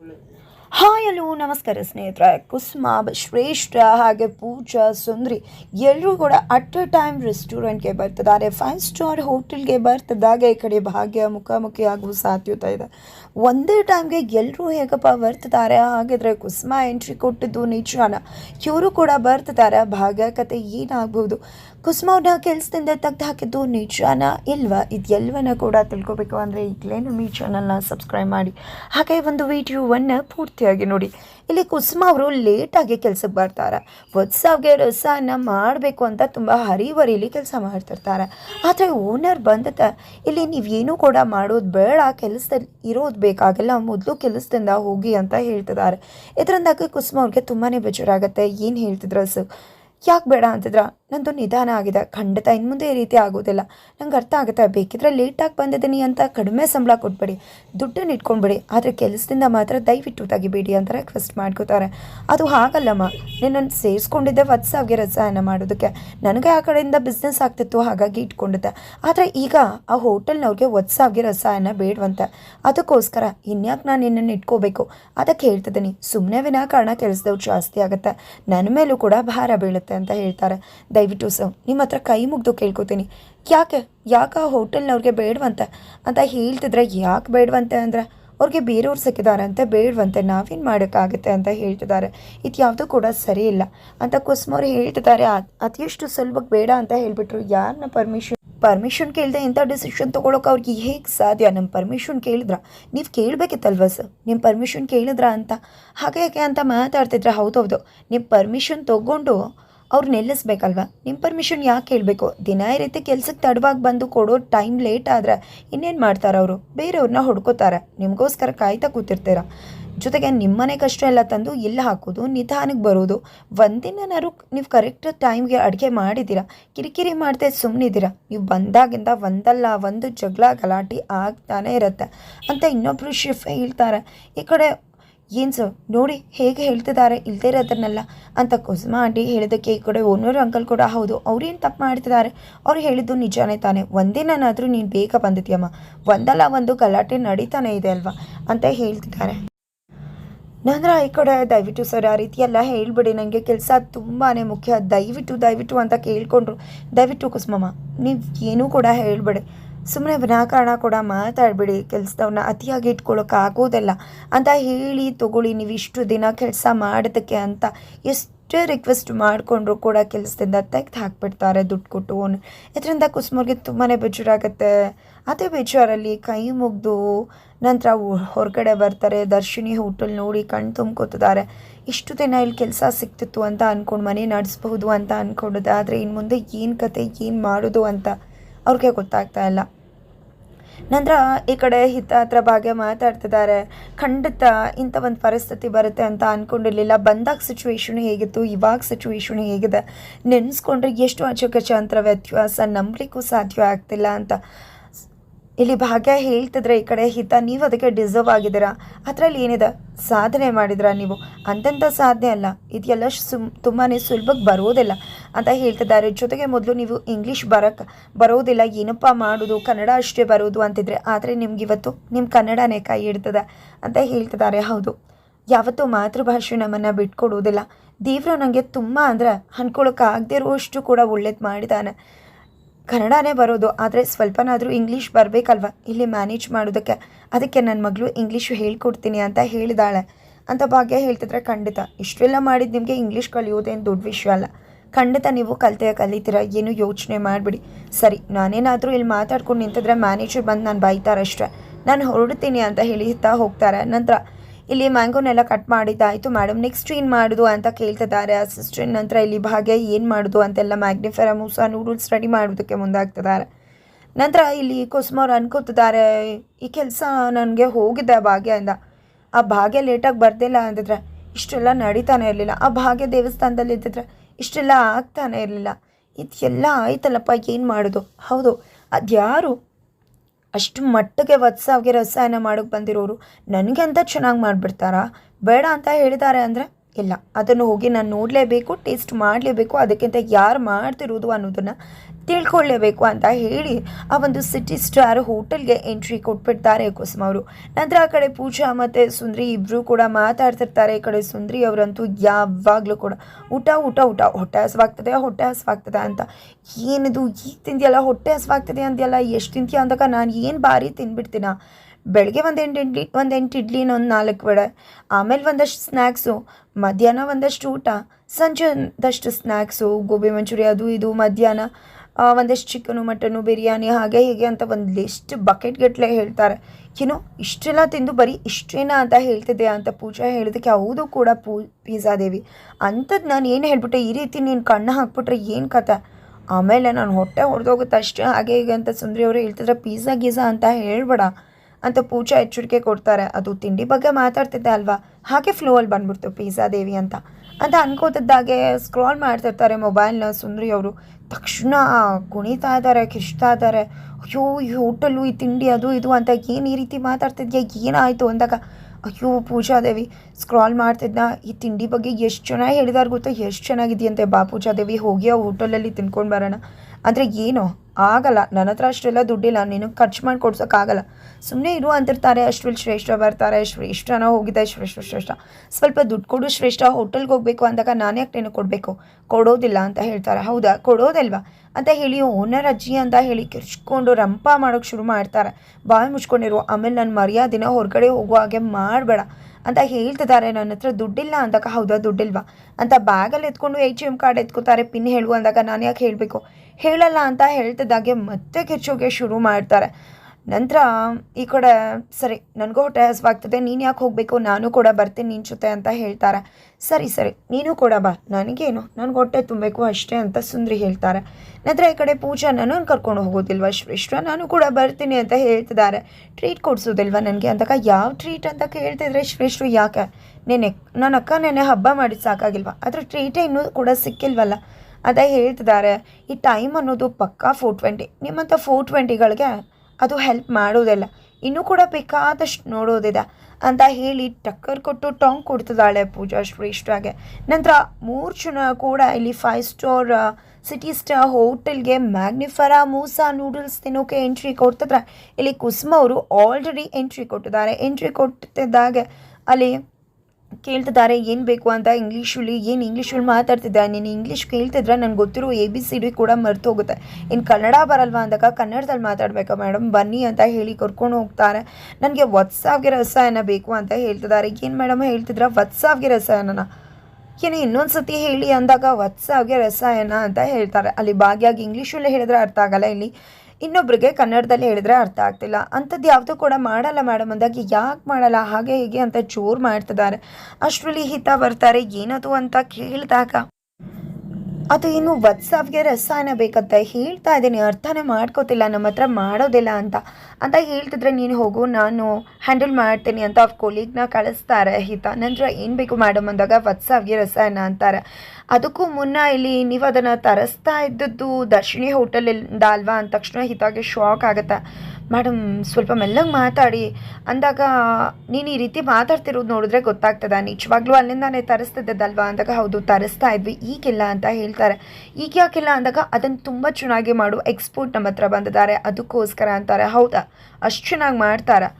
Beli. Hi, hello, ನಮಸ್ಕಾರ ಸ್ನೇಹಿತರೆ. ಕುಸುಮ ಶ್ರೇಷ್ಠ ಹಾಗೆ ಪೂಜಾ, ಸುಂದ್ರಿ ಎಲ್ಲರೂ ಕೂಡ ಅಟ್ ಅ ಟೈಮ್ ರೆಸ್ಟೋರೆಂಟ್ಗೆ ಬರ್ತಿದ್ದಾರೆ. ಫೈವ್ ಸ್ಟಾರ್ ಹೋಟೆಲ್ಗೆ ಬರ್ತಿದ್ದಾಗ ಈ ಕಡೆ ಭಾಗ್ಯ ಮುಖಾಮುಖಿ ಆಗುವ ಸಾಧ್ಯತೆ ಇದೆ. ಒಂದೇ ಟೈಮ್ಗೆ ಎಲ್ಲರೂ ಹೇಗಪ್ಪ ಬರ್ತಿದ್ದಾರೆ? ಹಾಗಿದ್ರೆ ಕುಸುಮ ಎಂಟ್ರಿ ಕೊಟ್ಟಿದ್ದು ನಿಜಾನ. ಇವರು ಕೂಡ ಬರ್ತಿದ್ದಾರೆ. ಭಾಗ್ಯ ಕತೆ ಏನಾಗ್ಬೋದು? ಕುಸುಮವ್ರನ್ನ ಕೆಲಸದಿಂದ ತೆಗ್ದು ಹಾಕಿದ್ದು ನಿಜಾನ ಇಲ್ವಾ? ಇದೆಲ್ಲವನ್ನ ಕೂಡ ತಿಳ್ಕೊಬೇಕು. ಅಂದರೆ ಈಗಲೇ ನಮ್ಮ ಈ ಚಾನಲ್ನ ಸಬ್ಸ್ಕ್ರೈಬ್ ಮಾಡಿ. ಹಾಗೆ ಒಂದು ವಿಡಿಯೋವನ್ನು ಪೂರ್ತಿಯಾಗಿ ನೋಡಿ. ಇಲ್ಲಿ ಕುಸುಮ ಅವರು ಲೇಟಾಗಿ ಕೆಲಸಕ್ಕೆ ಬರ್ತಾರೆ. ವತ್ಸಾವ್ಗೆ ರಸನ ಮಾಡಬೇಕು ಅಂತ ತುಂಬ ಹರಿವರಿಲಿ ಕೆಲಸ ಮಾಡ್ತಿರ್ತಾರೆ. ಆದರೆ ಓನರ್ ಬಂದದ, ಇಲ್ಲಿ ನೀವೇನು ಕೂಡ ಮಾಡೋದು ಬೇಡ ಕೆಲಸದಲ್ಲಿ ಇರೋದು ಬೇಕಾಗಲ್ಲ, ಮೊದಲು ಕೆಲಸದಿಂದ ಹೋಗಿ ಅಂತ ಹೇಳ್ತಿದ್ದಾರೆ ಇದರಿಂದಾಗಿ ಕುಸುಮ ಅವ್ರಿಗೆ ತುಂಬಾ ಬೇಜಾರಾಗುತ್ತೆ. ಏನು ಹೇಳ್ತಿದ್ರು ಸು ಯಾಕೆ ಬೇಡ ಅಂತಿದ್ರ? ನಂದು ನಿಧಾನ ಆಗಿದೆ. ಖಂಡಿತ ಇನ್ನು ಮುಂದೆ ಈ ರೀತಿ ಆಗೋದಿಲ್ಲ ನಂಗೆ ಅರ್ಥ ಆಗುತ್ತೆ. ಬೇಕಿದ್ರೆ ಲೇಟಾಗಿ ಬಂದಿದ್ದೀನಿ ಅಂತ ಕಡಿಮೆ ಸಂಬಳ ಕೊಟ್ಬೇಡಿ. ದುಡ್ಡನ್ನು ಇಟ್ಕೊಂಡ್ಬಿಡಿ. ಆದರೆ ಕೆಲಸದಿಂದ ಮಾತ್ರ ದಯವಿಟ್ಟು ತೆಗಿಬೇಡಿ ಅಂತ ರಿಕ್ವೆಸ್ಟ್ ಮಾಡ್ಕೋತಾರೆ. ಅದು ಹಾಗಲ್ಲಮ್ಮ. ನಿನ್ನನ್ನು ಸೇರಿಸ್ಕೊಂಡಿದ್ದೆ ಸಾವಿಗೆ ರಸಾಯನ ಮಾಡೋದಕ್ಕೆ. ನನಗೆ ಆ ಕಡೆಯಿಂದ ಬಿಸ್ನೆಸ್ ಆಗ್ತಿತ್ತು, ಹಾಗಾಗಿ ಇಟ್ಕೊಂಡಿದ್ದೆ. ಆದರೆ ಈಗ ಆ ಹೋಟೆಲ್ನವ್ರಿಗೆ ಸಾವಿಗೆ ರಸಾಯನ ಬೇಡವಂತೆ. ಅದಕ್ಕೋಸ್ಕರ ಇನ್ಯಾಕೆ ನಾನು ನಿನ್ನನ್ನು ಇಟ್ಕೋಬೇಕು? ಅದಕ್ಕೆ ಹೇಳ್ತಿದ್ದೀನಿ. ಸುಮ್ಮನೆ ವಿನಾಕಾರಣ ಕೆಲಸದವ್ರು ಜಾಸ್ತಿ ಆಗುತ್ತೆ. ನನ್ನ ಮೇಲೂ ಕೂಡ ಭಾರ ಬೀಳುತ್ತೆ ಅಂತ ಹೇಳ್ತಾರೆ. ದಯವಿಟ್ಟು ಸರ್, ನಿಮ್ಮ ಹತ್ರ ಕೈ ಮುಗ್ದು ಕೇಳ್ಕೊತೀನಿ. ಯಾಕೆ? ಯಾಕೆ ಆ ಹೋಟೆಲ್ನವ್ರಿಗೆ ಬೇಡವಂತೆ? ಅಂತ ಹೇಳ್ತಿದ್ರೆ ಯಾಕೆ ಬೇಡವಂತೆ ಅಂದರೆ, ಅವ್ರಿಗೆ ಬೇರೆಯವ್ರು ಅಂತ ಬೇಡವಂತೆ, ನಾವೇನು ಮಾಡೋಕ್ಕಾಗುತ್ತೆ ಅಂತ ಹೇಳ್ತಿದ್ದಾರೆ. ಇದು ಯಾವುದೂ ಕೂಡ ಸರಿ ಇಲ್ಲ. ಅಂತ ಕುಸ್ಮವ್ರು ಹೇಳ್ತಿದ್ದಾರೆ ಅತಿಷ್ಟು ಸುಲಭಕ್ಕೆ ಬೇಡ ಅಂತ ಹೇಳಿಬಿಟ್ರು. ಯಾರನ್ನ ಪರ್ಮಿಷನ್ ಪರ್ಮಿಷನ್ ಕೇಳಿದೆ ಇಂಥ ಡಿಸಿಷನ್ ತೊಗೊಳಕ್ಕೆ ಅವ್ರಿಗೆ ಹೇಗೆ ಸಾಧ್ಯ? ನಮ್ಮ ಪರ್ಮಿಷನ್ ಕೇಳಿದ್ರ? ನೀವು ಕೇಳಬೇಕಿತ್ತಲ್ವ ಸರ್? ನಿಮ್ಮ ಪರ್ಮಿಷನ್ ಕೇಳಿದ್ರ ಅಂತ? ಹಾಗೆ ಯಾಕೆ ಅಂತ ಮಾತಾಡ್ತಿದ್ರೆ, ಹೌದೌದು. ನಿಮ್ಮ ಪರ್ಮಿಷನ್ ತೊಗೊಂಡು ಅವ್ರು ನಿಲ್ಲಿಸ್ಬೇಕಲ್ವ? ನಿಮ್ಮ ಪರ್ಮಿಷನ್ ಯಾಕೆ ಹೇಳಬೇಕು? ದಿನ ಈ ರೀತಿ ಕೆಲಸಕ್ಕೆ ತಡವಾಗಿ ಬಂದು ಕೊಡೋ ಟೈಮ್ ಲೇಟ್ ಆದರೆ ಇನ್ನೇನು ಮಾಡ್ತಾರೆ ಅವರು? ಬೇರೆಯವ್ರನ್ನ ಹೊಡ್ಕೋತಾರೆ. ನಿಮಗೋಸ್ಕರ ಕಾಯ್ತಾ ಕೂತಿರ್ತೀರ? ಜೊತೆಗೆ ನಿಮ್ಮನೆ ಕಷ್ಟ ಎಲ್ಲ ತಂದು ಇಲ್ಲಿ ಹಾಕೋದು? ನಿಧಾನಕ್ಕೆ ಬರೋದು? ಒಂದಿನಾರು ನೀವು ಕರೆಕ್ಟ್ ಟೈಮ್ಗೆ ಅಡುಗೆ ಮಾಡಿದ್ದೀರಾ ಕಿರಿಕಿರಿ ಮಾಡದೆ ಸುಮ್ಮನಿದ್ದೀರಾ ನೀವು ಬಂದಾಗಿಂದ ಒಂದಲ್ಲ ಒಂದು ಜಗಳ ಗಲಾಟೆ ಆಗ್ತಾನೆ ಇರುತ್ತೆ. ಅಂತ ಇನ್ನೊಬ್ಬರು ಶಿಫ್ ಹೇಳ್ತಾರೆ. ಈ ಕಡೆ ಏನು ಸರ್ ನೋಡಿ, ಹೇಗೆ ಹೇಳ್ತಿದ್ದಾರೆ ಇಲ್ಲದೇ ಇರೋದನ್ನೆಲ್ಲ ಅಂತ ಕುಸುಮ ಆಂಟಿ ಹೇಳಿದಕ್ಕೆ ಈ ಕಡೆ ಓನರ್, ಅಂಕಲ್ ಕೂಡ, ಹೌದು ಅವ್ರೇನು ತಪ್ಪು ಮಾಡ್ತಿದ್ದಾರೆ? ಅವ್ರು ಹೇಳಿದ್ದು ನಿಜಾನೇ ತಾನೆ. ಒಂದಿನಾದ್ರೂ ನೀನು ಬೇಗ ಬಂದಿದ್ಯಮ್ಮ. ಒಂದಲ್ಲ, ಒಂದು ಗಲಾಟೆ ನಡೀತಾನೆ ಇದೆ ಅಲ್ವಾ? ಅಂತ ಹೇಳ್ತಿದ್ದಾರೆ. ನಂತರ ಈ ಕಡೆ ದಯವಿಟ್ಟು ಸರ್, ಆ ರೀತಿ ಹೇಳ್ಬಿಡಿ. ನನಗೆ ಕೆಲಸ ತುಂಬಾ ಮುಖ್ಯ. ದಯವಿಟ್ಟು ದಯವಿಟ್ಟು ಅಂತ ಕೇಳಿಕೊಂಡ್ರು. ದಯವಿಟ್ಟು ಕುಸುಮಮ್ಮ, ನೀವು ಏನೂ ಕೂಡ ಹೇಳ್ಬೇಡಿ. ಸುಮ್ಮನೆ ವಿನಾಕಾರಣ ಕೂಡ ಮಾತಾಡಬೇಡಿ. ಕೆಲಸದವ್ರನ್ನ ಅತಿಯಾಗಿ ಇಟ್ಕೊಳ್ಳೋಕ್ಕಾಗೋದಿಲ್ಲ ಅಂತ ಹೇಳಿ, ತಗೊಳ್ಳಿ, ನೀವು ಇಷ್ಟು ದಿನ ಕೆಲಸ ಮಾಡೋದಕ್ಕೆ ಅಂತ ಎಷ್ಟೇ ರಿಕ್ವೆಸ್ಟ್ ಮಾಡಿಕೊಂಡ್ರು ಕೂಡ ಕೆಲಸದಿಂದ ತೆಗ್ದು ಹಾಕ್ಬಿಡ್ತಾರೆ ದುಡ್ಡು ಕೊಟ್ಟು ಇದರಿಂದ ಕುಸುಮರಿಗೆ ತುಂಬಾ ಬೇಜಾರಾಗುತ್ತೆ. ಅದೇ ಬೇಜಾರಲ್ಲಿ ಕೈ ಮುಗಿದು ನಂತರ ಹೊರಗಡೆ ಬರ್ತಾರೆ. ದರ್ಶಿನಿ ಹೋಟೆಲ್ ನೋಡಿ ಕಣ್ಣು ತುಂಬ್ಕೋತಿದ್ದಾರೆ. ಇಷ್ಟು ದಿನ ಇಲ್ಲಿ ಕೆಲಸ ಸಿಕ್ತಿತ್ತು ಅಂತ ಅಂದ್ಕೊಂಡು ಮನೆ ನಡೆಸ್ಬಹುದು ಅಂತ ಅಂದ್ಕೊಂಡಿದ್ದೆ ಆದರೆ ಇನ್ನು ಮುಂದೆ ಏನು ಕತೆ, ಏನು ಮಾಡೋದು ಅಂತ ಅವ್ರಿಗೆ ಗೊತ್ತಾಗ್ತಾ ಇಲ್ಲ. ನಂತರ ಈ ಕಡೆ ಹಿತ ಹತ್ರ ಭಾಗ್ಯ ಮಾತಾಡ್ತಿದ್ದಾರೆ. ಖಂಡಿತ ಇಂಥ ಒಂದು ಪರಿಸ್ಥಿತಿ ಬರುತ್ತೆ ಅಂತ ಅಂದ್ಕೊಂಡಿರಲಿಲ್ಲ ಬಂದಾಗ ಸಿಚುವೇಶನ್ ಹೇಗಿತ್ತು? ಇವಾಗ ಸಿಚುವೇಶನ್ ಹೇಗಿದೆ? ನೆನೆಸ್ಕೊಂಡ್ರೆ ಎಷ್ಟು ಅಚಕಚಾಂತರ ವ್ಯತ್ಯಾಸ ನಂಬಲಿಕ್ಕೂ ಸಾಧ್ಯ ಆಗ್ತಿಲ್ಲ ಅಂತ. ಇಲ್ಲಿ ಭಾಗ್ಯ ಹೇಳ್ತಿದ್ರೆ ಈ ಕಡೆ ಹಿತ, ನೀವು ಅದಕ್ಕೆ ಡಿಸರ್ವ್ ಆಗಿದ್ದೀರಾ? ಅದರಲ್ಲಿ ಏನಿದೆ? ಸಾಧನೆ ಮಾಡಿದ್ರಾ ನೀವು? ಅಂತೆಂಥ ಸಾಧನೆ ಅಲ್ಲ. ಇದೆಲ್ಲ ಸುಮ್ ತುಂಬಾ ಸುಲಭಕ್ಕೆ ಬರೋದಿಲ್ಲ ಅಂತ ಹೇಳ್ತಿದ್ದಾರೆ. ಜೊತೆಗೆ ಮೊದಲು ನೀವು ಇಂಗ್ಲೀಷ್ ಬರೋಕ್ಕೆ ಬರೋದಿಲ್ಲ. ಏನಪ್ಪ ಮಾಡೋದು? ಕನ್ನಡ ಅಷ್ಟೇ ಬರೋದು ಅಂತಿದ್ರೆ, ಆದರೆ ನಿಮ್ಗೆ ಇವತ್ತು ನಿಮ್ಮ ಕನ್ನಡನೇ ಕೈ ಇಡ್ತದೆ ಅಂತ ಹೇಳ್ತಿದ್ದಾರೆ. ಹೌದು. ಯಾವತ್ತೂ ಮಾತೃಭಾಷೆ ನಮ್ಮನ್ನು ಬಿಟ್ಕೊಡೋದಿಲ್ಲ. ದೇವರು ನನಗೆ ತುಂಬ ಅಂದರೆ ಅನ್ಕೊಳಕ್ಕೆ ಆಗದೆ ಇರುವಷ್ಟು ಕೂಡ ಒಳ್ಳೇದು ಮಾಡಿದ್ದಾನೆ. ಕನ್ನಡನೇ ಬರೋದು, ಆದರೆ ಸ್ವಲ್ಪನಾದರೂ ಇಂಗ್ಲೀಷ್ ಬರಬೇಕಲ್ವ? ಇಲ್ಲಿ ಮ್ಯಾನೇಜ್ ಮಾಡೋದಕ್ಕೆ. ಅದಕ್ಕೆ ನನ್ನ ಮಗಳು ಇಂಗ್ಲೀಷು ಹೇಳ್ಕೊಡ್ತೀನಿ ಅಂತ ಹೇಳಿದಾಳೆ. ಅಂತ ಭಾಗ್ಯ ಹೇಳ್ತಿದ್ರೆ ಖಂಡಿತ. ಇಷ್ಟೆಲ್ಲ ಮಾಡಿದ್ದು ನಿಮಗೆ ಇಂಗ್ಲೀಷ್ ಕಲಿಯೋದೇನು ದೊಡ್ಡ ವಿಷಯ ಅಲ್ಲ. ಖಂಡಿತ ನೀವು ಕಲಿತೆ ಕಲಿತೀರ, ಏನು ಯೋಚನೆ ಮಾಡಿಬಿಡಿ. ಸರಿ, ನಾನೇನಾದರೂ ಇಲ್ಲಿ ಮಾತಾಡ್ಕೊಂಡು ನಿಂತಿದ್ರೆ ಮ್ಯಾನೇಜರ್ ಬಂದು ನಾನು ಬೈತಾರಷ್ಟೇ. ನಾನು ಹೊರಡ್ತೀನಿ ಅಂತ ಹೇಳ್ತಾ ಹೋಗ್ತಾರೆ. ನಂತರ ಇಲ್ಲಿ ಮ್ಯಾಂಗೋನೆಲ್ಲ ಕಟ್ ಮಾಡಿದ್ದಾಯಿತು. ಮೇಡಮ್ ನೆಕ್ಸ್ಟ್ ಏನು ಮಾಡೋದು ಅಂತ ಕೇಳ್ತಿದ್ದಾರೆ. ಅಸಿಸ್ಟೆಂಟ್ ನಂತರ ಇಲ್ಲಿ ಭಾಗ್ಯ ಏನು ಮಾಡೋದು ಅಂತೆಲ್ಲ ಮ್ಯಾಗ್ನಿಫೆರ ಮೂಸ ನೂಡಲ್ಸ್ ರೆಡಿ ಮಾಡೋದಕ್ಕೆ ಮುಂದಾಗ್ತಿದ್ದಾರೆ. ನಂತರ ಇಲ್ಲಿ ಕುಸುಮವ್ರು ಅನ್ಕೋತಿದ್ದಾರೆ, ಈ ಕೆಲಸ ನನಗೆ ಹೋಗಿದೆ ಆ ಭಾಗ್ಯದಿಂದ ಆ ಭಾಗ್ಯ ಲೇಟಾಗಿ ಬರ್ದಿಲ್ಲ ಅಂದಿದ್ರೆ ಇಷ್ಟೆಲ್ಲ ನಡೀತಾನೆ ಇರಲಿಲ್ಲ. ಆ ಭಾಗ್ಯ ದೇವಸ್ಥಾನದಲ್ಲಿ ಇದ್ದಿದ್ರೆ ಇಷ್ಟೆಲ್ಲ ಆಗ್ತಾನೆ ಇರಲಿಲ್ಲ. ಇದೆಲ್ಲ ಆಯ್ತಲ್ಲಪ್ಪ, ಏನು ಮಾಡೋದು? ಹೌದು, ಅದ್ಯಾರು ಅಷ್ಟು ಮಟ್ಟಿಗೆ ವತ್ಸಾವ್ಗೆ ರಸಾಯನ ಮಾಡೋಕ್ಕೆ ಬಂದಿರೋರು ನನಗೆ ಅಂತ ಚೆನ್ನಾಗಿ ಮಾಡಿಬಿಡ್ತಾರಾ? ಬೇಡ ಅಂತ ಹೇಳಿದ್ದಾರೆ ಅಂದರೆ ಇಲ್ಲ. ಅದನ್ನು ಹೋಗಿ ನಾನು ನೋಡಲೇಬೇಕು, ಟೇಸ್ಟ್ ಮಾಡಲೇಬೇಕು, ಅದಕ್ಕಿಂತ ಯಾರು ಮಾಡ್ತಿರೋದು ಅನ್ನೋದನ್ನು ತಿಳ್ಕೊಳ್ಳೇಬೇಕು ಅಂತ ಹೇಳಿ ಆ ಒಂದು ಸಿಟಿ ಸ್ಟಾರ್ ಹೋಟೆಲ್ಗೆ ಎಂಟ್ರಿ ಕೊಟ್ಬಿಡ್ತಾರೆ ಕುಸುಮ ಅವರು. ನಂತರ ಆ ಕಡೆ ಪೂಜಾ ಮತ್ತು ಸುಂದ್ರಿ ಇಬ್ಬರು ಕೂಡ ಮಾತಾಡ್ತಿರ್ತಾರೆ. ಈ ಕಡೆ ಸುಂದ್ರಿ ಅವರಂತೂ ಯಾವಾಗಲೂ ಕೂಡ ಊಟ ಊಟ ಊಟ, ಹೊಟ್ಟೆ ಹಸುವಾಗ್ತದೆ ಹೊಟ್ಟೆ ಹಸುವಾಗ್ತದೆ ಅಂತ. ಏನಿದು ಈಗ ತಿಂದಿಯಲ್ಲ ಹೊಟ್ಟೆ ಹಸುವಾಗ್ತದೆ ಅಂದಿಯಲ್ಲ, ಎಷ್ಟು ತಿಂತೀಯ ಅಂದಾಗ ನಾನು ಏನು ಭಾರಿ ತಿನ್ಬಿಡ್ತೀನ? ಬೆಳಗ್ಗೆ ಒಂದು ಇಡ್ಲಿ, ಒಂದು ಎಂಟು ಇಡ್ಲಿ ಒಂದು ನಾಲ್ಕು ವಡೆ, ಆಮೇಲೆ ಒಂದಷ್ಟು ಸ್ನ್ಯಾಕ್ಸು ಮಧ್ಯಾಹ್ನ ಒಂದಷ್ಟು ಊಟ, ಸಂಜೆ ಒಂದಷ್ಟು ಸ್ನ್ಯಾಕ್ಸು ಗೋಬಿ ಮಂಚೂರಿ ಅದು ಇದು, ಮಧ್ಯಾಹ್ನ ಒಂದಷ್ಟು ಚಿಕನು ಮಟನು ಬಿರಿಯಾನಿ ಹಾಗೆ ಹೀಗೆ ಅಂತ ಒಂದು ಲಿಸ್ಟ್ ಬಕೆಟ್ಗಟ್ಟಲೆ ಹೇಳ್ತಾರೆ. ಏನೋ ಇಷ್ಟೆಲ್ಲ ತಿಂದು ಬರೀ ಇಷ್ಟೇನಾ ಅಂತ ಹೇಳ್ತಿದ್ದೆ ಅಂತ ಪೂಜಾ ಹೇಳಿದಕ್ಕೆ ಹೌದು ಕೂಡ ಪೂ ದೇವಿ. ಅಂಥದ್ದು ನಾನು ಏನು ಹೇಳ್ಬಿಟ್ಟೆ, ಈ ರೀತಿ ನೀನು ಕಣ್ಣು ಹಾಕ್ಬಿಟ್ರೆ ಏನು ಕತೆ? ಆಮೇಲೆ ನಾನು ಹೊಟ್ಟೆ ಹೊಡೆದೋಗುತ್ತೆ ಅಷ್ಟೇ, ಹಾಗೆ ಹೀಗೆ ಅಂತ ಸುಂದ್ರಿ ಅವರು ಹೇಳ್ತಿದ್ರೆ ಪಿಜ್ಜಾ ಗೀಝಾ ಅಂತ ಹೇಳ್ಬೇಡ ಅಂತ ಪೂಜಾ ಎಚ್ಚರಿಕೆ ಕೊಡ್ತಾರೆ. ಅದು ತಿಂಡಿ ಬಗ್ಗೆ ಮಾತಾಡ್ತಿದ್ದೆ ಅಲ್ವಾ? ಹಾಗೆ ಫ್ಲೋ ಅಲ್ಲಿ ಬಂದ್ಬಿಡ್ತು ಪಿಜ್ಜಾ ದೇವಿ ಅಂತ. ಅಂತ ಅನ್ಕೋತಿದ್ದಾಗೆ ಸ್ಕ್ರಾಲ್ ಮಾಡ್ತಿರ್ತಾರೆ ಮೊಬೈಲ್ನ ಸುಂದ್ರಿ ಅವರು. ತಕ್ಷಣ ಕುಣಿತಾ ಇದ್ದಾರೆ ಕಿಶ್ತಾ ಇದ್ದಾರೆ ಅಯ್ಯೋ, ಈ ಹೋಟೆಲು ಈ ತಿಂಡಿ, ಅದು ಇದು ಅಂತ ಏನು ಈ ರೀತಿ ಮಾತಾಡ್ತಿದ್ಯಾ? ಏನಾಯಿತು ಅಂದಾಗ, ಅಯ್ಯೋ ಪೂಜಾದೇವಿ ಸ್ಕ್ರಾಲ್ ಮಾಡ್ತಿದ್ನ? ಈ ತಿಂಡಿ ಬಗ್ಗೆ ಎಷ್ಟು ಚೆನ್ನಾಗಿ ಹೇಳಿದಾರೆ ಗೊತ್ತಾ? ಎಷ್ಟು ಚೆನ್ನಾಗಿದೆಯಂತೆ ಬಾ ಪೂಜಾದೇವಿ, ಹೋಗಿ ಆ ಹೋಟೆಲಲ್ಲಿ ತಿನ್ಕೊಂಡು ಬರೋಣ. ಅಂದರೆ ಏನು? ಆಗಲ್ಲ. ನನ್ನ ಹತ್ರ ಅಷ್ಟೆಲ್ಲ ದುಡ್ಡಿಲ್ಲ. ನೀನು ಖರ್ಚು ಮಾಡಿ ಕೊಡ್ಸೋಕ್ಕಾಗಲ್ಲ. ಸುಮ್ಮನೆ ಇರು ಅಂತಿರ್ತಾರೆ. ಅಷ್ಟರಲ್ಲಿ ಶ್ರೇಷ್ಠ ಬರ್ತಾರೆ. ಶ್ರೇಷ್ಠನ ಹೋಗಿದ್ದೆ ಶ್ರೇಷ್ಠ ಶ್ರೇಷ್ಠ. ಸ್ವಲ್ಪ ದುಡ್ಡು ಕೊಡು ಶ್ರೇಷ್ಠ. ಹೋಟೆಲ್ಗೆ ಹೋಗಬೇಕು ಅಂದಾಗ ನಾನು ಯಾಕೆ ನೀನು ಕೊಡಬೇಕು. ಕೊಡೋದಿಲ್ಲ ಅಂತ ಹೇಳ್ತಾರೆ. ಹೌದಾ? ಕೊಡೋದಲ್ವಾ? ಅಂತ ಹೇಳಿ ಓನರ್ ಅಜ್ಜಿ ಅಂತ ಹೇಳಿ ಕಿರ್ಚ್ಕೊಂಡು ರಂಪ ಮಾಡೋಕ್ಕೆ ಶುರು ಮಾಡ್ತಾರೆ. ಬಾಯಿ ಮುಚ್ಕೊಂಡಿರು. ಆಮೇಲೆ ನನ್ನ ಮರ್ಯಾದಿನ ಹೊರಗಡೆ ಹೋಗೋ ಹಾಗೆ ಮಾಡಬೇಡ. ಅಂತ ಹೇಳ್ತಿದ್ದಾರೆ, ನನ್ನ ಹತ್ರ ದುಡ್ಡಿಲ್ಲ ಅಂದಾಗ ಹೌದಾ? ದುಡ್ಡಿಲ್ವಾ? ಅಂತ ಬ್ಯಾಗಲ್ಲಿ ಎತ್ಕೊಂಡು ಎ ಎಂ ಕಾರ್ಡ್ ಎತ್ಕೋತಾರೆ. ಪಿನ್ ಹೇಳು ಅಂದಾಗ ನಾನು ಯಾಕೆ ಹೇಳಬೇಕು? ಹೇಳಲ್ಲ ಅಂತ ಹೇಳ್ತಿದ್ದಾಗೆ ಮತ್ತೆ ಕಿರ್ಚೋಗೆ ಶುರು ಮಾಡ್ತಾರೆ. ನಂತರ ಈ ಕಡೆ, ಸರಿ, ನನಗೂ ಹೊಟ್ಟೆ ಹಸುವಾಗ್ತದೆ ನೀನು ಯಾಕೆ ಹೋಗಬೇಕು? ನಾನು ಕೂಡ ಬರ್ತೀನಿ ನಿನ್ನ ಜೊತೆ ಅಂತ ಹೇಳ್ತಾರೆ. ಸರಿ ಸರಿ, ನೀನು ಕೂಡ ಬಾ. ನನಗೇನು? ನನಗೆ ಹೊಟ್ಟೆ ತುಂಬಬೇಕು ಅಷ್ಟೇ ಅಂತ ಸುಂದ್ರಿ ಹೇಳ್ತಾರೆ. ನಂತರ ಈ ಕಡೆ ಪೂಜಾ ನಾನು ಕರ್ಕೊಂಡು ಹೋಗೋದಿಲ್ವಾ? ಶ್ರೇಷ್ಠ ನಾನು ಕೂಡ ಬರ್ತೀನಿ ಅಂತ ಹೇಳ್ತಿದ್ದಾರೆ. ಟ್ರೀಟ್ ಕೊಡಿಸೋದಿಲ್ವಾ ನನಗೆ ಅಂತಕ್ಕ? ಯಾವ ಟ್ರೀಟ್ ಅಂತ ಕೇಳ್ತಿದ್ರೆ ಶ್ರೇಷ್ಠರು ಯಾಕೆ? ನೆನೆ, ನನ್ನ ಅಕ್ಕ ನೆನೆ ಹಬ್ಬ ಮಾಡಿದ್ದು ಸಾಕಾಗಿಲ್ವಾ? ಅದ್ರ ಟ್ರೀಟೇ ಇನ್ನೂ ಕೂಡ ಸಿಕ್ಕಿಲ್ವಲ್ಲ? ಅದೇ ಹೇಳ್ತಿದ್ದಾರೆ. ಈ ಟೈಮ್ ಅನ್ನೋದು ಪಕ್ಕಾ ಫೋರ್ ಟ್ವೆಂಟಿ ನಿಮ್ಮಂಥ ಫೋರ್ ಟ್ವೆಂಟಿಗಳಿಗೆ ಅದು ಹೆಲ್ಪ್ ಮಾಡೋದಿಲ್ಲ. ಇನ್ನೂ ಕೂಡ ಬೇಕಾದಷ್ಟು ನೋಡೋದಿದೆ. ಅಂತ ಹೇಳಿ ಟಕ್ಕರ್ ಕೊಟ್ಟು ಟಾಂಗ್ ಕೊಡ್ತಿದ್ದಾಳೆ ಪೂಜಾ ಶ್ರೇಷ್ಠಾಗೆ ನಂತರ ಮೂರು ಜನ ಕೂಡ ಇಲ್ಲಿ ಫೈವ್ ಸ್ಟಾರ್ ಸಿಟಿ ಸ್ಟಾರ್ ಹೋಟೆಲ್ಗೆ ಮ್ಯಾಗ್ನಿಫರ ಮೂಸಾ ನೂಡಲ್ಸ್ ತಿನ್ನೋಕೆ ಎಂಟ್ರಿ ಕೊಡ್ತಿದ್ರೆ. ಇಲ್ಲಿ ಕುಸುಮ ಅವರು ಆಲ್ರೆಡಿ ಎಂಟ್ರಿ ಕೊಟ್ಟಿದ್ದಾರೆ. ಎಂಟ್ರಿ ಕೊಟ್ಟಿದ್ದಾಗೆ ಅಲ್ಲಿ ಕೇಳ್ತಿದ್ದಾರೆ, ಏನು ಬೇಕು ಅಂತ ಇಂಗ್ಲೀಷಲ್ಲಿ, ಏನು ಇಂಗ್ಲೀಷಲ್ಲಿ ಮಾತಾಡ್ತಿದ್ದೆ, ನೀನು ಇಂಗ್ಲೀಷ್ ಕೇಳ್ತಿದ್ರೆ, ನನಗೆ ಗೊತ್ತಿರೋ ಎ ಬಿ ಸಿ ಡಿ ಕೂಡ ಮರೆತು ಹೋಗುತ್ತೆ ಇನ್ನು ಕನ್ನಡ ಬರಲ್ವಾ ಅಂದಾಗ ಕನ್ನಡದಲ್ಲಿ ಮಾತಾಡಬೇಕಾ ಮೇಡಮ್ ಬನ್ನಿ ಅಂತ ಹೇಳಿ ಕರ್ಕೊಂಡು ಹೋಗ್ತಾರೆ. ನನಗೆ ವತ್ಸಾವ್ಗೆ ರಸಾಯನ ಬೇಕು ಅಂತ ಹೇಳ್ತಿದ್ದಾರೆ. ಏನು ಮೇಡಮ್ ಹೇಳ್ತಿದ್ರ? ವತ್ಸಾವ್ಗೆ ರಸಾಯನನ. ಏನು ಇನ್ನೊಂದು ಸತಿ ಹೇಳಿ ಅಂದಾಗ ವತ್ಸಾವ್ಗೆ ರಸಾಯನ ಅಂತ ಹೇಳ್ತಾರೆ. ಅಲ್ಲಿ ಭಾಗಿಯಾಗಿ ಇಂಗ್ಲೀಷಲ್ಲೇ ಹೇಳಿದ್ರೆ ಅರ್ಥ ಆಗಲ್ಲ ಇಲ್ಲಿ. ಇನ್ನೊಬ್ಬರಿಗೆ ಕನ್ನಡದಲ್ಲಿ ಹೇಳಿದ್ರೆ ಅರ್ಥ ಆಗ್ತಿಲ್ಲ. ಅಂಥದ್ದು ಯಾವುದೂ ಕೂಡ ಮಾಡಲ್ಲ ಮೇಡಮ್ ಅಂದಾಗ ಯಾಕೆ ಮಾಡಲ್ಲ, ಹಾಗೆ ಹೀಗೆ ಅಂತ ಜೋರು ಮಾಡ್ತಿದ್ದಾರೆ. ಅಷ್ಟರಲ್ಲಿ ಹಿತ ಬರ್ತಾರೆ ಏನದು ಅಂತ ಕೇಳಿದಾಗ ಅದು ಇನ್ನು ವತ್ಸಾವ್ಗೆ ರಸಾಯನ ಬೇಕಂತ ಹೇಳ್ತಾ ಇದ್ದೀನಿ. ಅರ್ಥನೇ ಮಾಡ್ಕೋತಿಲ್ಲ, ನಮ್ಮ ಹತ್ರ ಮಾಡೋದಿಲ್ಲ ಅಂತ. ಅಂತ ಹೇಳ್ತಿದ್ರೆ ನೀನು ಹೋಗು, ನಾನು ಹ್ಯಾಂಡಲ್ ಮಾಡ್ತೀನಿ ಅಂತ ಅವ್ರ ಕೊಲೀಗ್ನ ಕಳಿಸ್ತಾರೆ. ಹಿತ, ನಂತರ ಏನು ಬೇಕು ಮೇಡಮ್ ಅಂದಾಗ ವತ್ಸಾವ್ಗೆ ರಸಾಯನ ಅಂತಾರೆ. ಅದಕ್ಕೂ ಮುನ್ನ ಇಲ್ಲಿ ನೀವು ಅದನ್ನು ತರಿಸ್ತಾ ಇದ್ದದ್ದು ದರ್ಶಿನಿ ಹೋಟೆಲಿಂದ ಅಲ್ವಾ? ಅಂದ ತಕ್ಷಣ ಹಿತಾಗೆ ಶಾಕ್ ಆಗುತ್ತೆ. ಮೇಡಮ್, ಸ್ವಲ್ಪ ಮೆಲ್ಲಗೆ ಮಾತಾಡಿ. ಅಂದಾಗ, ನೀನು ಈ ರೀತಿ ಮಾತಾಡ್ತಿರೋದು ನೋಡಿದ್ರೆ ಗೊತ್ತಾಗ್ತದೆ. ನಿಜವಾಗ್ಲೂ ಅಲ್ಲಿಂದಾನೇ ತರಿಸ್ತಿದ್ದದಲ್ವಾ? ಅಂದಾಗ, ಹೌದು, ತರಿಸ್ತಾ ಇದ್ವಿ. ಈಗಿಲ್ಲ ಅಂತ ಹೇಳ್ತಾರೆ. ಈಗ ಯಾಕಿಲ್ಲ ಅಂದಾಗ ಅದನ್ನು ತುಂಬ ಚೆನ್ನಾಗಿ ಮಾಡು. ಎಕ್ಸ್ಪೋರ್ಟ್ ನಮ್ಮ ಹತ್ರ ಬಂದಿದ್ದಾರೆ. ಅದಕ್ಕೋಸ್ಕರ ಅಂತಾರೆ. ಹೌದಾ? ಅಷ್ಟು ಚೆನ್ನಾಗಿ ಮಾಡ್ತಾರೆ.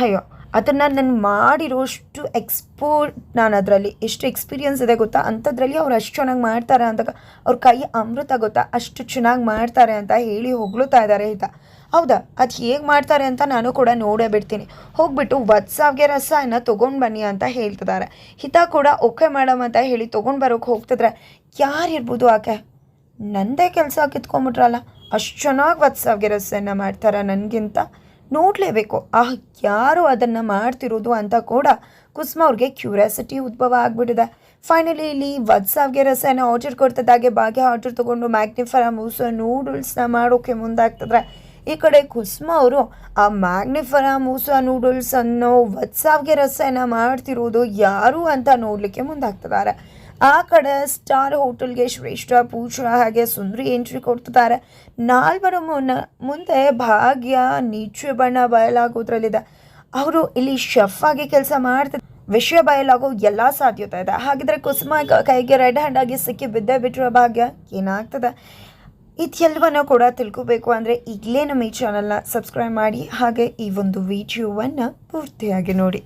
ಅಯ್ಯೋ, ಅದನ್ನು ನಾನು ಮಾಡಿರೋಷ್ಟು ಎಕ್ಸ್ಪೋರ್ಟ್ ನಾನು ಅದರಲ್ಲಿ ಎಷ್ಟು ಎಕ್ಸ್ಪೀರಿಯನ್ಸ್ ಇದೆ ಗೊತ್ತಾ? ಅಂಥದ್ರಲ್ಲಿ ಅವ್ರು ಅಷ್ಟು ಚೆನ್ನಾಗಿ ಮಾಡ್ತಾರೆ ಅಂದಾಗ, ಅವ್ರ ಕೈ ಅಮೃತ ಗೊತ್ತಾ? ಅಷ್ಟು ಚೆನ್ನಾಗಿ ಮಾಡ್ತಾರೆ ಅಂತ ಹೇಳಿ ಹೊಗಳುತ್ತಾ ಇದ್ದಾರೆ ಹಿತ. ಹೌದಾ? ಅದು ಹೇಗೆ ಮಾಡ್ತಾರೆ ಅಂತ ನಾನು ಕೂಡ ನೋಡೇ ಬಿಡ್ತೀನಿ. ಹೋಗ್ಬಿಟ್ಟು ವತ್ಸಾವ್ಗೆ ರಸಾಯನ ತೊಗೊಂಡು ಬನ್ನಿ ಅಂತ ಹೇಳ್ತಿದ್ದಾರೆ ಹಿತ ಕೂಡ ಓಕೆ ಮೇಡಮ್ ಅಂತ ಹೇಳಿ ತೊಗೊಂಡು ಬರೋಕೆ ಹೋಗ್ತಿದ್ರೆ ಯಾರಿರ್ಬೋದು ಆಕೆ? ನಂದೇ ಕೆಲಸ ಕಿತ್ಕೊಂಬಿಟ್ರಲ್ಲ ಅಷ್ಟು ಚೆನ್ನಾಗಿ ವತ್ಸಾವ್ಗೆ ರಸಾಯನ ಮಾಡ್ತಾರೆ ನನಗಿಂತ. ನೋಡಲೇಬೇಕು. ಆ ಯಾರು ಅದನ್ನು ಮಾಡ್ತಿರೋದು ಅಂತ ಕೂಡ ಕುಸುಮ ಅವ್ರಿಗೆ ಕ್ಯೂರಿಯಾಸಿಟಿ ಉದ್ಭವ ಆಗಿಬಿಟ್ಟಿದೆ. ಫೈನಲಿ ಇಲ್ಲಿ ವತ್ಸಾವ್ಗೆ ರಸಾಯನ ಆರ್ಡರ್ ಕೊಡ್ತಿದ್ದಾಗೆ ಬಾಗೆ ಆರ್ಡರ್ ತೊಗೊಂಡು ಮ್ಯಾಗ್ನಿಫರ ಮೂಸ ನೂಡಲ್ಸ್ನ ಮಾಡೋಕ್ಕೆ ಮುಂದಾಗ್ತಿದ್ರೆ ಈ ಕಡೆ ಕುಸುಮ ಅವರು, ಆ ಮ್ಯಾಗ್ನಿಫರ ಮೂಸ ನೂಡಲ್ಸ್ ಅನ್ನೋ ವತ್ಸಾವ್ಗೆ ರಸನ ಮಾಡ್ತಿರೋದು ಯಾರು ಅಂತ ನೋಡಲಿಕ್ಕೆ ಮುಂದಾಗ್ತಿದ್ದಾರೆ. ಆ ಕಡೆ ಸ್ಟಾರ್ ಹೋಟೆಲ್ಗೆ ಶ್ರೇಷ್ಠ, ಪೂಜಾ ಹಾಗೆ ಸುಂದರಿ ಎಂಟ್ರಿ ಕೊಡ್ತಿದ್ದಾರೆ. ನಾಲ್ವರು ಮುನ್ನ, ಮುಂದೆ ಭಾಗ್ಯ, ನೀಚೆ ಬಣ್ಣ ಬಯಲಾಗೋದ್ರಲ್ಲಿದೆ. ಅವರು ಇಲ್ಲಿ ಶೆಫ್ ಆಗಿ ಕೆಲಸ ಮಾಡ್ತಿದ್ದ ವಿಷಯ ಬಯಲಾಗೋ ಎಲ್ಲ ಸಾಧ್ಯತೆ ಇದೆ. ಹಾಗಿದ್ರೆ ಕುಸುಮ ಕೈಗೆ ರೆಡ್ ಹ್ಯಾಂಡ್ ಆಗಿ ಸಿಕ್ಕಿ ಬಿದ್ದೇ ಬಿಟ್ಟಿರೋ ಭಾಗ್ಯ ಏನಾಗ್ತದೆ? ಇದೆಲ್ಲವನ್ನು ಕೂಡ ತಿಳ್ಕೋಬೇಕು ಅಂದರೆ ಈಗಲೇ ನಮ್ಮ ಈ ಚಾನಲ್ನ ಸಬ್ಸ್ಕ್ರೈಬ್ ಮಾಡಿ ಹಾಗೆ ಈ ಒಂದು ವಿಡಿಯೋವನ್ನು ಪೂರ್ತಿಯಾಗಿ ನೋಡಿ.